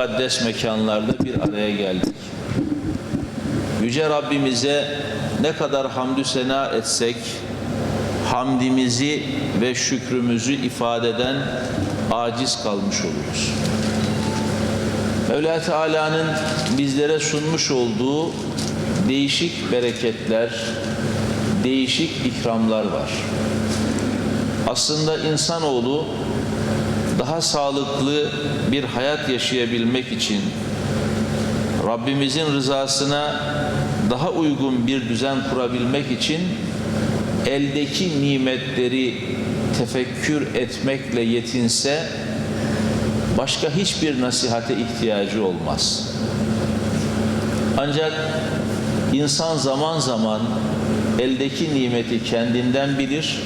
mukaddes mekanlarda bir araya geldik. Yüce Rabbimize ne kadar hamdü sena etsek, hamdimizi ve şükrümüzü ifade eden aciz kalmış oluruz. Mevla Teala'nın bizlere sunmuş olduğu değişik bereketler, değişik ikramlar var. Aslında insanoğlu daha sağlıklı bir hayat yaşayabilmek için Rabbimizin rızasına daha uygun bir düzen kurabilmek için eldeki nimetleri tefekkür etmekle yetinse başka hiçbir nasihate ihtiyacı olmaz. Ancak insan zaman zaman eldeki nimeti kendinden bilir,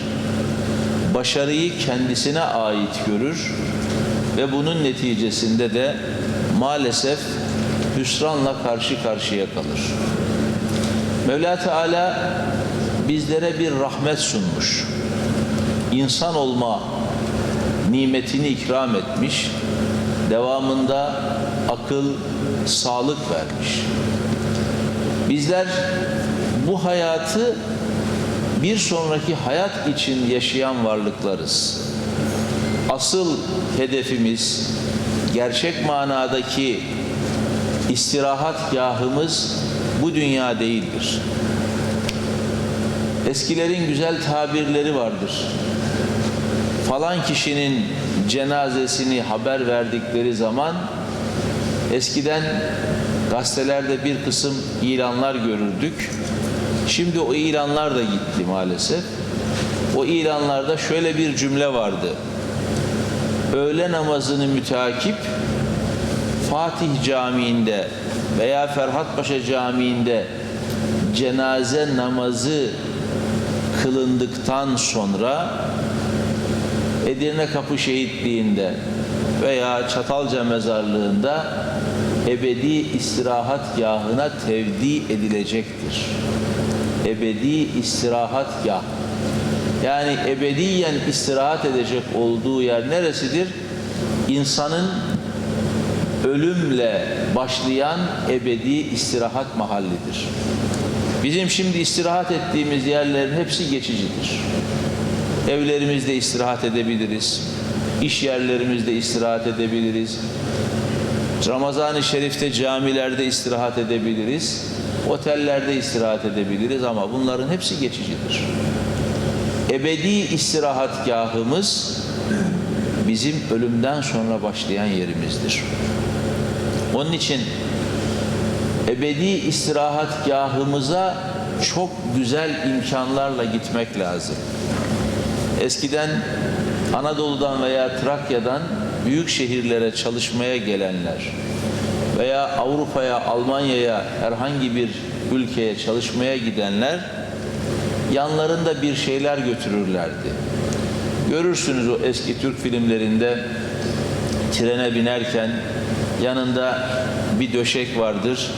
başarıyı kendisine ait görür ve bunun neticesinde de maalesef hüsranla karşı karşıya kalır. Mevla Teala bizlere bir rahmet sunmuş. İnsan olma nimetini ikram etmiş. Devamında akıl, sağlık vermiş. Bizler bu hayatı bir sonraki hayat için yaşayan varlıklarız. Asıl hedefimiz gerçek manadaki istirahatgahımız bu dünya değildir. Eskilerin güzel tabirleri vardır. Falan kişinin cenazesini haber verdikleri zaman eskiden gazetelerde bir kısım ilanlar görürdük. Şimdi o ilanlar da gitti maalesef. O ilanlarda şöyle bir cümle vardı. Öğle namazını mütakip Fatih Camii'nde veya Ferhatpaşa Camii'nde cenaze namazı kılındıktan sonra Edirne Kapı Şehitliği'nde veya Çatalca Mezarlığı'nda ebedi istirahatgahına tevdi edilecektir. Ebedi istirahatgah. Yani ebediyen istirahat edecek olduğu yer neresidir? İnsanın ölümle başlayan ebedi istirahat mahallidir. Bizim şimdi istirahat ettiğimiz yerlerin hepsi geçicidir. Evlerimizde istirahat edebiliriz. İş yerlerimizde istirahat edebiliriz. Ramazan-ı Şerif'te camilerde istirahat edebiliriz. Otellerde istirahat edebiliriz ama bunların hepsi geçicidir. Ebedi istirahatgahımız bizim ölümden sonra başlayan yerimizdir. Onun için ebedi istirahatgahımıza çok güzel imkanlarla gitmek lazım. Eskiden Anadolu'dan veya Trakya'dan büyük şehirlere çalışmaya gelenler veya Avrupa'ya, Almanya'ya herhangi bir ülkeye çalışmaya gidenler yanlarında bir şeyler götürürlerdi. Görürsünüz o eski Türk filmlerinde trene binerken yanında bir döşek vardır,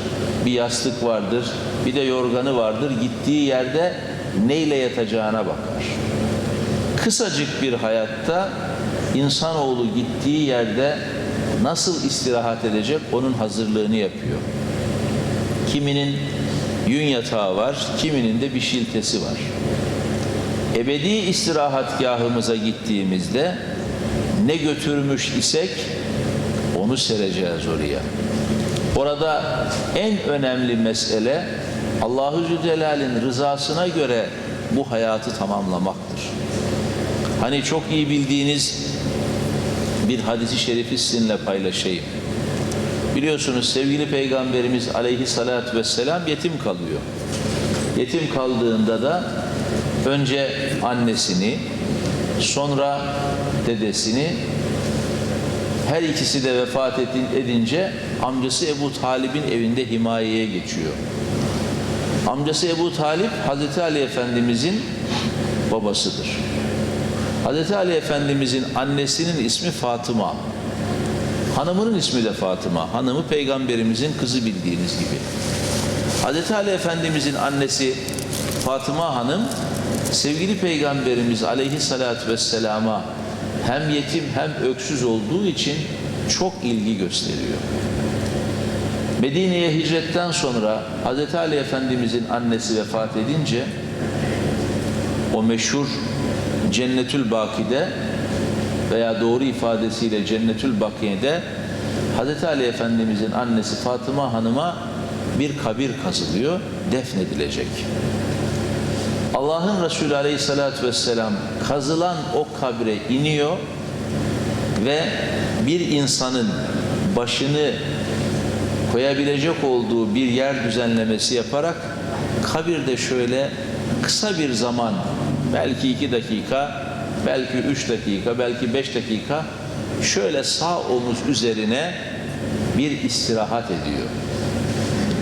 bir yastık vardır, bir de yorganı vardır. Gittiği yerde neyle yatacağına bakar. Kısacık bir hayatta insanoğlu gittiği yerde nasıl istirahat edecek onun hazırlığını yapıyor. Kiminin yün yatağı var, kiminin de bir şiltesi var. Ebedi istirahatgahımıza gittiğimizde ne götürmüş isek Onu sereceğiz oraya. Orada en önemli mesele Allahu Zülcelal'in rızasına göre bu hayatı tamamlamaktır. Hani çok iyi bildiğiniz bir hadisi şerifi sizinle paylaşayım. Biliyorsunuz sevgili Peygamberimiz aleyhissalatü vesselam yetim kalıyor. Yetim kaldığında da önce annesini, sonra dedesini, her ikisi de vefat edin- edince amcası Ebu Talib'in evinde himayeye geçiyor. Amcası Ebu Talip Hazreti Ali Efendimizin babasıdır. Hazreti Ali Efendimizin annesinin ismi Fatıma. Hanımının ismi de Fatıma. Hanımı peygamberimizin kızı bildiğiniz gibi. Hazreti Ali Efendimizin annesi Fatıma Hanım sevgili peygamberimiz aleyhissalatü vesselama hem yetim hem öksüz olduğu için çok ilgi gösteriyor. Medine'ye hicretten sonra Hazreti Ali Efendimizin annesi vefat edince o meşhur Cennetül Baki'de veya doğru ifadesiyle Cennetül Baki'de Hazreti Ali Efendimizin annesi Fatıma Hanım'a bir kabir kazılıyor, defnedilecek. Allah'ın Resulü Aleyhisselatü Vesselam kazılan o kabre iniyor ve bir insanın başını koyabilecek olduğu bir yer düzenlemesi yaparak kabirde şöyle kısa bir zaman belki iki dakika belki üç dakika belki beş dakika şöyle sağ omuz üzerine bir istirahat ediyor.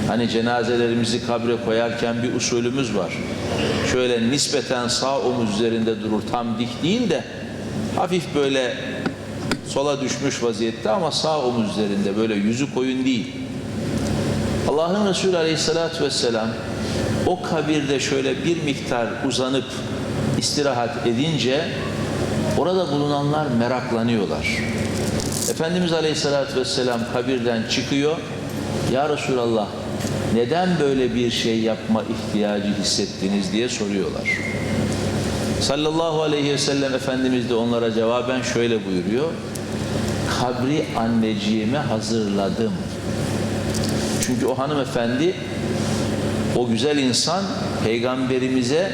Hani cenazelerimizi kabre koyarken bir usulümüz var. Şöyle nispeten sağ omuz üzerinde durur tam dik değil de hafif böyle sola düşmüş vaziyette ama sağ omuz üzerinde böyle yüzü koyun değil. Allah'ın Resulü Aleyhisselatü Vesselam o kabirde şöyle bir miktar uzanıp istirahat edince orada bulunanlar meraklanıyorlar. Efendimiz Aleyhisselatü Vesselam kabirden çıkıyor. Ya Resulallah neden böyle bir şey yapma ihtiyacı hissettiniz diye soruyorlar. Sallallahu aleyhi ve sellem Efendimiz de onlara cevaben şöyle buyuruyor. Kabri anneciğime hazırladım. Çünkü o hanımefendi o güzel insan peygamberimize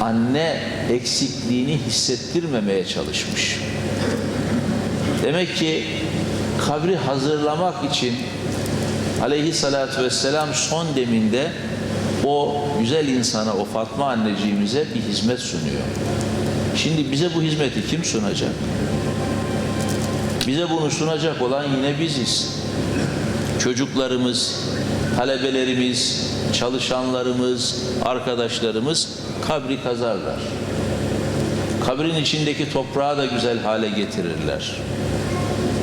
anne eksikliğini hissettirmemeye çalışmış. Demek ki kabri hazırlamak için aleyhissalatü vesselam son deminde o güzel insana, o Fatma anneciğimize bir hizmet sunuyor. Şimdi bize bu hizmeti kim sunacak? Bize bunu sunacak olan yine biziz. Çocuklarımız, talebelerimiz, çalışanlarımız, arkadaşlarımız kabri kazarlar. Kabrin içindeki toprağı da güzel hale getirirler.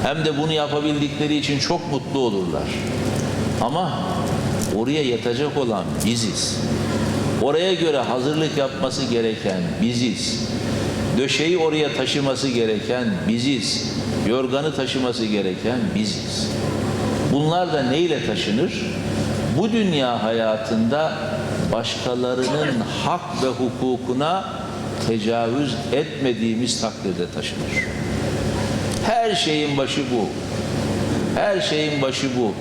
Hem de bunu yapabildikleri için çok mutlu olurlar. Ama oraya yatacak olan biziz. Oraya göre hazırlık yapması gereken biziz. Döşeyi oraya taşıması gereken biziz. Yorganı taşıması gereken biziz. Bunlar da neyle taşınır? Bu dünya hayatında başkalarının hak ve hukukuna tecavüz etmediğimiz takdirde taşınır. Her şeyin başı bu. Her şeyin başı bu.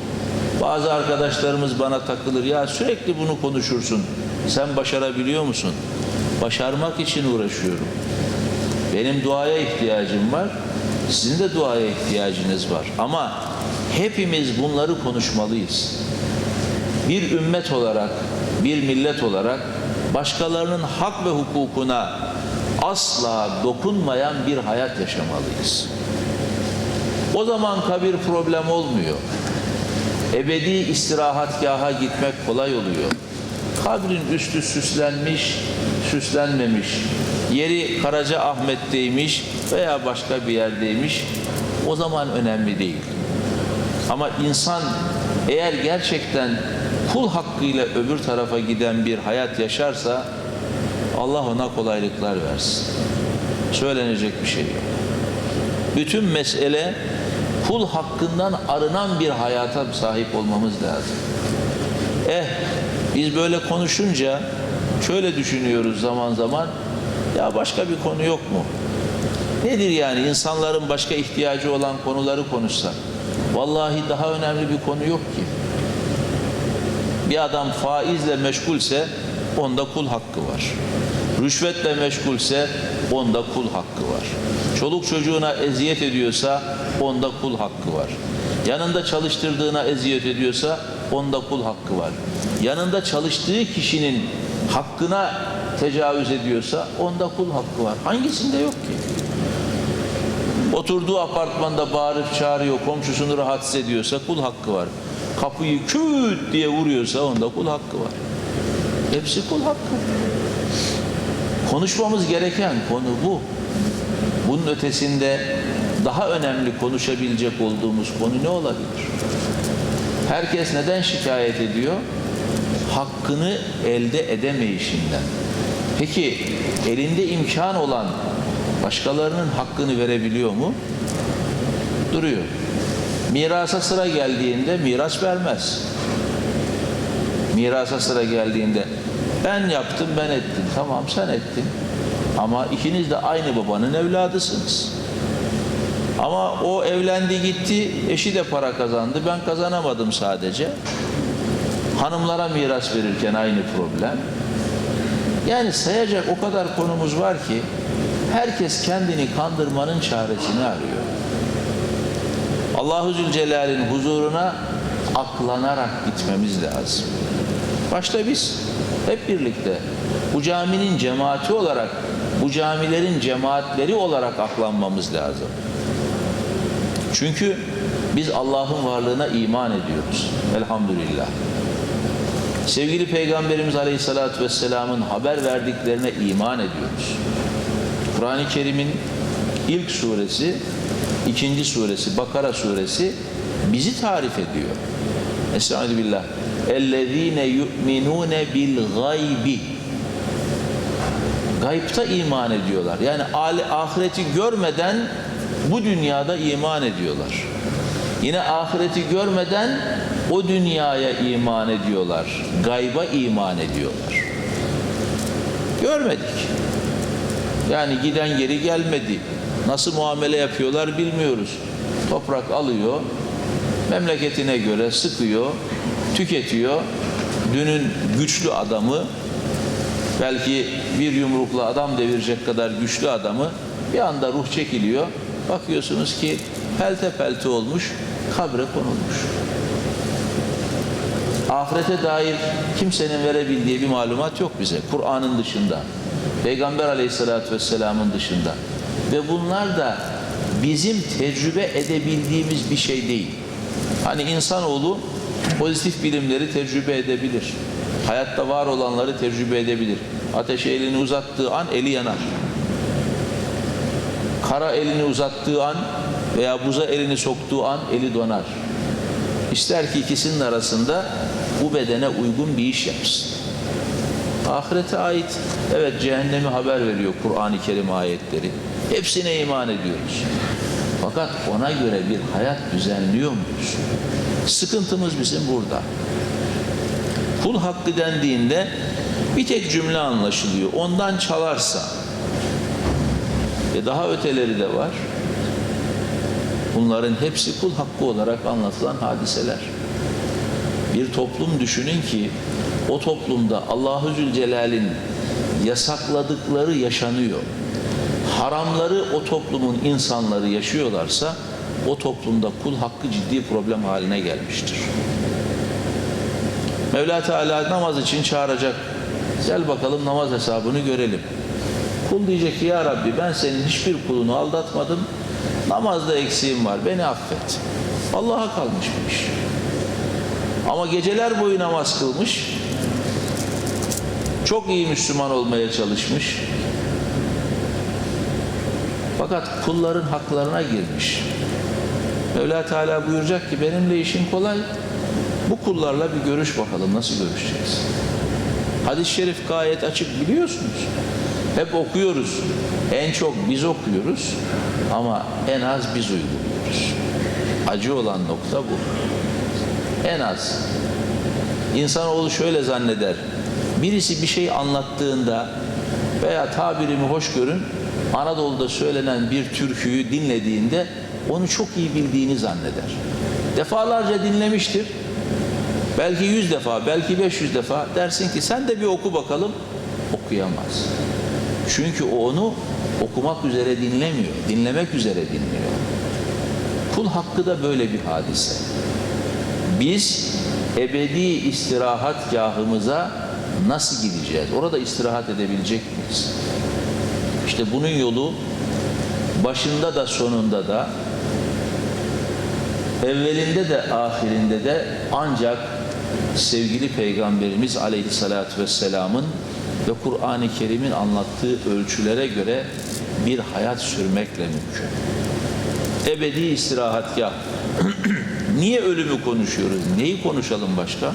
Bazı arkadaşlarımız bana takılır. Ya sürekli bunu konuşursun. Sen başarabiliyor musun? Başarmak için uğraşıyorum. Benim duaya ihtiyacım var. Sizin de duaya ihtiyacınız var. Ama hepimiz bunları konuşmalıyız. Bir ümmet olarak, bir millet olarak başkalarının hak ve hukukuna asla dokunmayan bir hayat yaşamalıyız. O zaman kabir problem olmuyor. Ebedi istirahatgaha gitmek kolay oluyor. Kabrin üstü süslenmiş, süslenmemiş. Yeri Karaca Ahmet'teymiş veya başka bir yerdeymiş. O zaman önemli değil. Ama insan eğer gerçekten kul hakkıyla öbür tarafa giden bir hayat yaşarsa Allah ona kolaylıklar versin. Söylenecek bir şey yok. Bütün mesele kul hakkından arınan bir hayata sahip olmamız lazım. Eh biz böyle konuşunca şöyle düşünüyoruz zaman zaman ya başka bir konu yok mu? Nedir yani insanların başka ihtiyacı olan konuları konuşsak? Vallahi daha önemli bir konu yok ki. Bir adam faizle meşgulse onda kul hakkı var. Rüşvetle meşgulse onda kul hakkı var. Çoluk çocuğuna eziyet ediyorsa onda kul hakkı var. Yanında çalıştırdığına eziyet ediyorsa onda kul hakkı var. Yanında çalıştığı kişinin hakkına tecavüz ediyorsa onda kul hakkı var. Hangisinde yok ki? Oturduğu apartmanda bağırıp çağırıyor, komşusunu rahatsız ediyorsa kul hakkı var. Kapıyı küt diye vuruyorsa onda kul hakkı var. Hepsi kul hakkı. Konuşmamız gereken konu bu. Bunun ötesinde daha önemli konuşabilecek olduğumuz konu ne olabilir? Herkes neden şikayet ediyor? Hakkını elde edemeyişinden. Peki elinde imkan olan başkalarının hakkını verebiliyor mu? Duruyor. Mirasa sıra geldiğinde miras vermez. Mirasa sıra geldiğinde ben yaptım ben ettim. Tamam sen ettin. Ama ikiniz de aynı babanın evladısınız. Ama o evlendi gitti, eşi de para kazandı. Ben kazanamadım sadece. Hanımlara miras verirken aynı problem. Yani sayacak o kadar konumuz var ki herkes kendini kandırmanın çaresini arıyor. Allahu Zülcelal'in huzuruna aklanarak gitmemiz lazım. Başta biz hep birlikte bu caminin cemaati olarak, bu camilerin cemaatleri olarak aklanmamız lazım. Çünkü biz Allah'ın varlığına iman ediyoruz. Elhamdülillah. Sevgili Peygamberimiz Aleyhisselatü Vesselam'ın haber verdiklerine iman ediyoruz. Kur'an-ı Kerim'in ilk suresi, ikinci suresi, Bakara suresi bizi tarif ediyor. Estaizu billah. اَلَّذ۪ينَ يُؤْمِنُونَ بِالْغَيْبِ Gaybta iman ediyorlar. Yani ahireti görmeden bu dünyada iman ediyorlar. Yine ahireti görmeden o dünyaya iman ediyorlar. Gayba iman ediyorlar. Görmedik. Yani giden geri gelmedi. Nasıl muamele yapıyorlar bilmiyoruz. Toprak alıyor, memleketine göre sıkıyor, tüketiyor. Dünün güçlü adamı, belki bir yumrukla adam devirecek kadar güçlü adamı bir anda ruh çekiliyor. Bakıyorsunuz ki pelte pelte olmuş, kabre konulmuş. Ahirete dair kimsenin verebildiği bir malumat yok bize. Kur'an'ın dışında. Peygamber aleyhissalatü vesselamın dışında. Ve bunlar da bizim tecrübe edebildiğimiz bir şey değil. Hani insanoğlu pozitif bilimleri tecrübe edebilir. Hayatta var olanları tecrübe edebilir. Ateşe elini uzattığı an eli yanar. Kara elini uzattığı an veya buza elini soktuğu an eli donar. İster ki ikisinin arasında bu bedene uygun bir iş yapsın. Ahirete ait evet cehennemi haber veriyor Kur'an-ı Kerim ayetleri. Hepsine iman ediyoruz. Fakat ona göre bir hayat düzenliyor muyuz? Sıkıntımız bizim burada. Kul hakkı dendiğinde bir tek cümle anlaşılıyor. Ondan çalarsa ve daha öteleri de var. Bunların hepsi kul hakkı olarak anlatılan hadiseler. Bir toplum düşünün ki o toplumda Allahu Zülcelal'in yasakladıkları yaşanıyor. Haramları o toplumun insanları yaşıyorlarsa o toplumda kul hakkı ciddi problem haline gelmiştir. Mevla Teala namaz için çağıracak. Gel bakalım namaz hesabını görelim. Kul diyecek ki ya Rabbi ben senin hiçbir kulunu aldatmadım. Namazda eksiğim var beni affet. Allah'a kalmış bir iş. Ama geceler boyu namaz kılmış. Çok iyi Müslüman olmaya çalışmış. Fakat kulların haklarına girmiş. Mevla Teala buyuracak ki benimle işin kolay. Bu kullarla bir görüş bakalım nasıl görüşeceğiz. Hadis-i şerif gayet açık biliyorsunuz. Hep okuyoruz. En çok biz okuyoruz ama en az biz uyguluyoruz. Acı olan nokta bu. En az. İnsanoğlu şöyle zanneder. Birisi bir şey anlattığında veya tabirimi hoş görün Anadolu'da söylenen bir türküyü dinlediğinde onu çok iyi bildiğini zanneder. Defalarca dinlemiştir. Belki yüz defa, belki 500 defa dersin ki sen de bir oku bakalım. Okuyamaz. Çünkü o onu okumak üzere dinlemiyor, dinlemek üzere dinliyor. Kul hakkı da böyle bir hadise. Biz ebedi istirahatgahımıza nasıl gideceğiz? Orada istirahat edebilecek miyiz? İşte bunun yolu başında da sonunda da evvelinde de ahirinde de ancak sevgili Peygamberimiz Aleyhisselatü Vesselam'ın ve Kur'an-ı Kerim'in anlattığı ölçülere göre bir hayat sürmekle mümkün. Ebedi istirahatgah. Niye ölümü konuşuyoruz? Neyi konuşalım başka?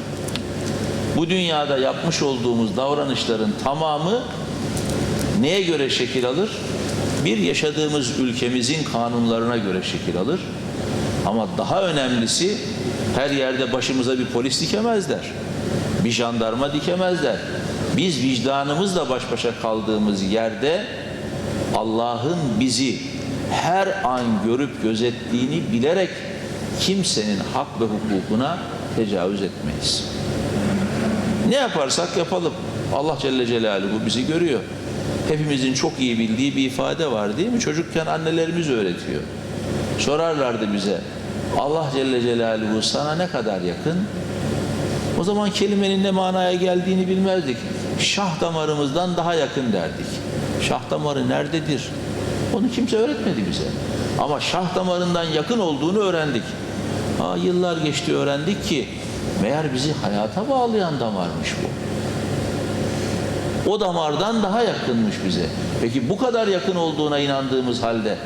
Bu dünyada yapmış olduğumuz davranışların tamamı neye göre şekil alır? Bir yaşadığımız ülkemizin kanunlarına göre şekil alır. Ama daha önemlisi her yerde başımıza bir polis dikemezler. Bir jandarma dikemezler. Biz vicdanımızla baş başa kaldığımız yerde Allah'ın bizi her an görüp gözettiğini bilerek kimsenin hak ve hukukuna tecavüz etmeyiz. Ne yaparsak yapalım. Allah Celle Celaluhu bizi görüyor. Hepimizin çok iyi bildiği bir ifade var değil mi? Çocukken annelerimiz öğretiyor. Sorarlardı bize. Allah Celle Celaluhu sana ne kadar yakın? O zaman kelimenin ne manaya geldiğini bilmezdik. Şah damarımızdan daha yakın derdik. Şah damarı nerededir? Onu kimse öğretmedi bize. Ama şah damarından yakın olduğunu öğrendik. Aa, yıllar geçti öğrendik ki meğer bizi hayata bağlayan damarmış bu. O damardan daha yakınmış bize. Peki bu kadar yakın olduğuna inandığımız halde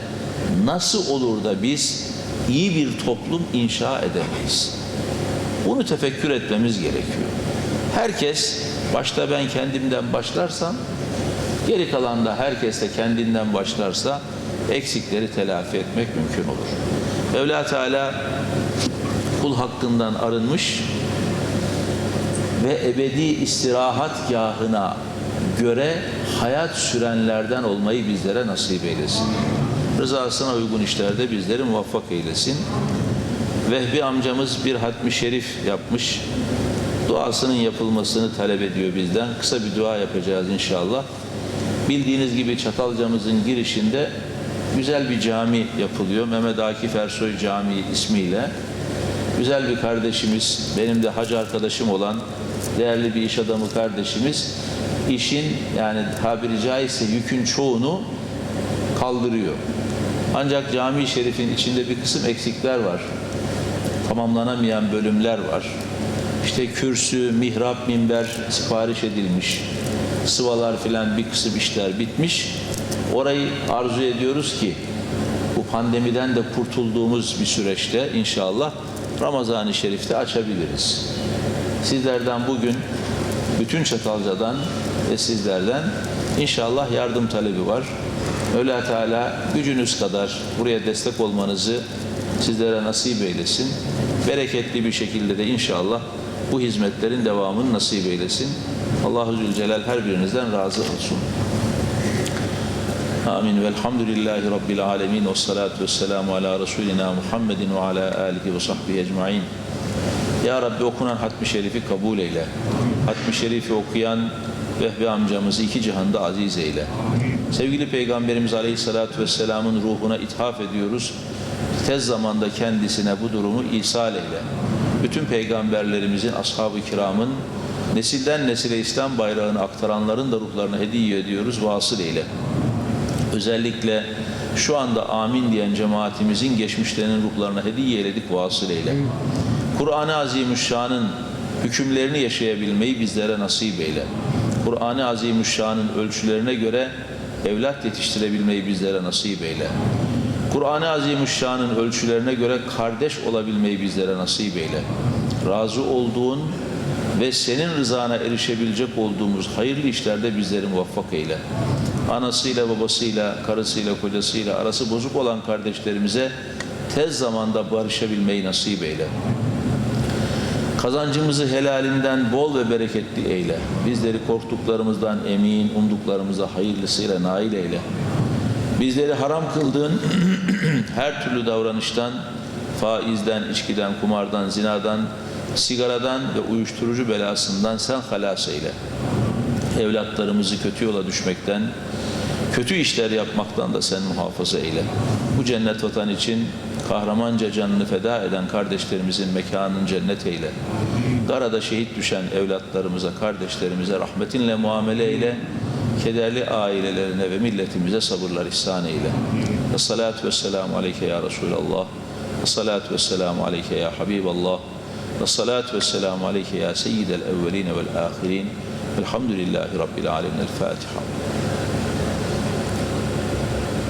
nasıl olur da biz iyi bir toplum inşa edemeyiz? Bunu tefekkür etmemiz gerekiyor. Herkes, başta ben kendimden başlarsam, geri kalan da herkes de kendinden başlarsa eksikleri telafi etmek mümkün olur. Mevla Teala kul hakkından arınmış ve ebedi istirahatgahına göre hayat sürenlerden olmayı bizlere nasip eylesin. Rızasına uygun işlerde bizleri muvaffak eylesin. Vehbi amcamız bir hatmi şerif yapmış. Duasının yapılmasını talep ediyor bizden. Kısa bir dua yapacağız inşallah. Bildiğiniz gibi Çatalca'mızın girişinde güzel bir cami yapılıyor. Mehmet Akif Ersoy Camii ismiyle. Güzel bir kardeşimiz, benim de hacı arkadaşım olan değerli bir iş adamı kardeşimiz işin yani tabiri caizse yükün çoğunu kaldırıyor. Ancak cami-i şerifin içinde bir kısım eksikler var. Tamamlanamayan bölümler var. İşte kürsü, mihrap, minber sipariş edilmiş. Sıvalar filan bir kısım işler bitmiş. Orayı arzu ediyoruz ki bu pandemiden de kurtulduğumuz bir süreçte inşallah Ramazan-ı Şerif'te açabiliriz. Sizlerden bugün bütün Çatalca'dan ve sizlerden inşallah yardım talebi var. Mevla Teala gücünüz kadar buraya destek olmanızı sizlere nasip eylesin. Bereketli bir şekilde de inşallah bu hizmetlerin devamını nasip eylesin. Allahu Zülcelal her birinizden razı olsun. Amin. Velhamdülillahi Rabbil alemin. Ve salatu ve selamu ala Resulina Muhammedin ve ala alihi ve sahbihi ecmain. Ya Rabbi okunan hatmi şerifi kabul eyle. Hatmi şerifi okuyan Vehbi amcamızı iki cihanda aziz eyle. Sevgili Peygamberimiz Aleyhisselatü Vesselam'ın ruhuna ithaf ediyoruz. Tez zamanda kendisine bu durumu ihsal eyle. Bütün peygamberlerimizin, ashab-ı kiramın, nesilden nesile İslam bayrağını aktaranların da ruhlarına hediye ediyoruz. Vasıl eyle. Özellikle şu anda amin diyen cemaatimizin geçmişlerinin ruhlarına hediye eyledik. Vasıl eyle. Kur'an-ı Azimüşşan'ın hükümlerini yaşayabilmeyi bizlere nasip eyle. Kur'an-ı Azimüşşan'ın ölçülerine göre evlat yetiştirebilmeyi bizlere nasip eyle. Kur'an-ı Azimüşşan'ın ölçülerine göre kardeş olabilmeyi bizlere nasip eyle. Razı olduğun ve senin rızana erişebilecek olduğumuz hayırlı işlerde bizleri muvaffak eyle. Anasıyla, babasıyla, karısıyla, kocasıyla arası bozuk olan kardeşlerimize tez zamanda barışabilmeyi nasip eyle. Kazancımızı helalinden bol ve bereketli eyle. Bizleri korktuklarımızdan emin, umduklarımıza hayırlısıyla nail eyle. Bizleri haram kıldığın her türlü davranıştan faizden, içkiden, kumardan, zinadan, sigaradan ve uyuşturucu belasından sen halas eyle. Evlatlarımızı kötü yola düşmekten, kötü işler yapmaktan da sen muhafaza eyle. Bu cennet vatan için kahramanca canını feda eden kardeşlerimizin mekanını cennet eyle. Darada şehit düşen evlatlarımıza, kardeşlerimize rahmetinle muamele eyle. Kederli ailelerine ve milletimize sabırlar ihsan eyle. Ve salatu ve selamu aleyke ya Resulallah. Ve salatu ve selamu aleyke ya Habiballah. Ve salatu ve selamu aleyke ya Seyyidel evveline vel ahirin. Velhamdülillahi Rabbil alemin. El Fatiha.